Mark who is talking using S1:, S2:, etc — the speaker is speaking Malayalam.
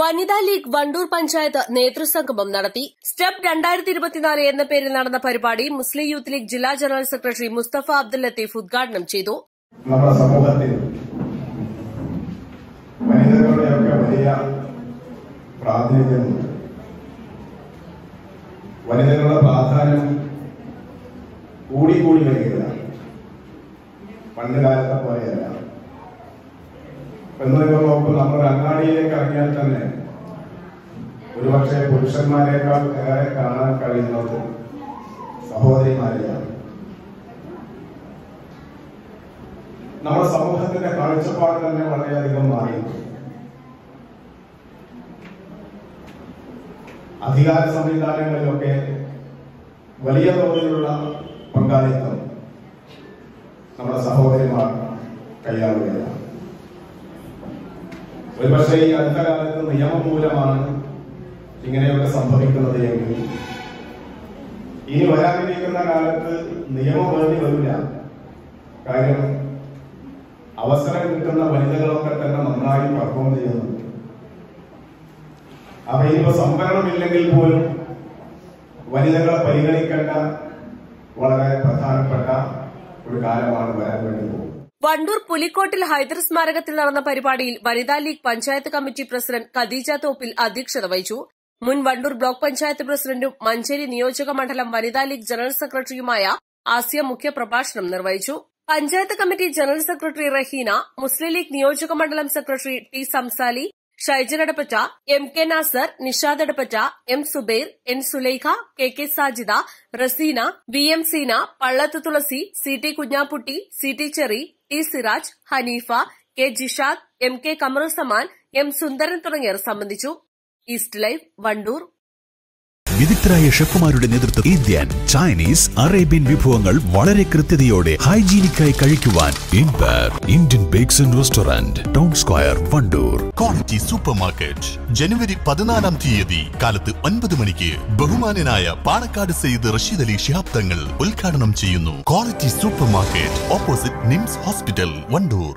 S1: Vanitha league Wandoor പഞ്ചായത്ത് നേതൃസംഗമം നടത്തി. സ്റ്റെപ്പ് രണ്ടായിരത്തി ഇരുപത്തിനാല് എന്ന പേരിൽ നടന്ന പരിപാടി മുസ്ലിം യൂത്ത് ലീഗ് ജില്ലാ ജനറൽ സെക്രട്ടറി മുസ്തഫ അബ്ദുൽ ലത്തീഫ് ഉദ്ഘാടനം ചെയ്തു.
S2: നമ്മുടെ വലിയ വനിതകളുടെ പ്രാധാന്യം കൂടി വരികയാണ്. പണ്ട് കാലത്തെ പോലെയല്ല. എന്നൊക്കെ നോക്കുമ്പോൾ നമ്മൾ അങ്ങാടിയിലേക്ക് ഇറങ്ങിയാൽ തന്നെ ഒരുപക്ഷെ പുരുഷന്മാരെക്കാൾ ഏറെ കാണാൻ കഴിയുന്നത് സഹോദരിമാരെയാണ്. നമ്മുടെ സമൂഹത്തിന്റെ കാഴ്ചപ്പാട് തന്നെ വളരെയധികം മാറി. അധികാര സംവിധാനങ്ങളിലൊക്കെ വലിയ തോതിലുള്ള പങ്കാളിത്തം നമ്മുടെ സഹോദരിമാർ കൈയാളുകയാണ്. ഒരുപക്ഷെ ഈ അടുത്ത കാലത്ത് നിയമം മൂലമാണ് ഇങ്ങനെയൊക്കെ സംഭവിക്കുന്നത് എങ്കിൽ ഇനി വരാനിരിക്കുന്ന കാലത്ത് നിയമം വേണ്ടി വരില്ല. കാര്യം അവസരം കിട്ടുന്ന വനിതകളൊക്കെ തന്നെ നന്നായി പെർഫോം ചെയ്യുന്നു. അപ്പൊ ഇനിയിപ്പോ സംവരണമില്ലെങ്കിൽ പോലും വനിതകളെ പരിഗണിക്കേണ്ട വളരെ പ്രധാനപ്പെട്ട
S1: വണ്ടൂർ പുലിക്കോട്ടിൽ ഹൈദർ സ്മാരകത്തിൽ നടന്ന പരിപാടിയിൽ Vanitha league panchayat committee president Khadeeja Thoppil അധ്യക്ഷത വഹിച്ചു. മുൻ വണ്ടൂർ ബ്ലോക്ക് പഞ്ചായത്ത് പ്രസിഡന്റും മഞ്ചേരി നിയോജക മണ്ഡലം വനിതാ ലീഗ് ജനറൽ സെക്രട്ടറിയുമായ ആസിയ മുഖ്യപ്രഭാഷണം നിർവഹിച്ചു. Panchayat committee general secretary Raheena Muslim league നിയോജക മണ്ഡലം secretary T Samsali Shaijan Edappatta M K Nasar Nishad Edappatta M Subair N Sulaikha K K Sajida Raseena V M Seena Pallath Thulasi C T Kunhapputty C T Cherry T Siraj Haneefa K Jishad M K Kamaruzzaman M Sundaran തുടങ്ങിയവർ സംബന്ധിച്ചു. East life Wandoor.
S3: വിദഗ്ധരായ ഷെഫുമാരുടെ നേതൃത്വം ഇന്ത്യൻ ചൈനീസ് അറേബ്യൻ വിഭവങ്ങൾ വളരെ കൃത്യതയോടെ ഹൈജീനിക്കായി കഴിക്കുവാൻ Indian bakes and restaurant town square Wandoor.
S4: Quality super market ജനുവരി പതിനാലാം തീയതി കാലത്ത് ഒൻപത് മണിക്ക് ബഹുമാനനായ പാണക്കാട് സെയ്ദ് റഷീദ് അലി ശിഹാബ് തങ്ങൾ ഉദ്ഘാടനം ചെയ്യുന്നു. Quality super market opposite NIMS hospital Wandoor.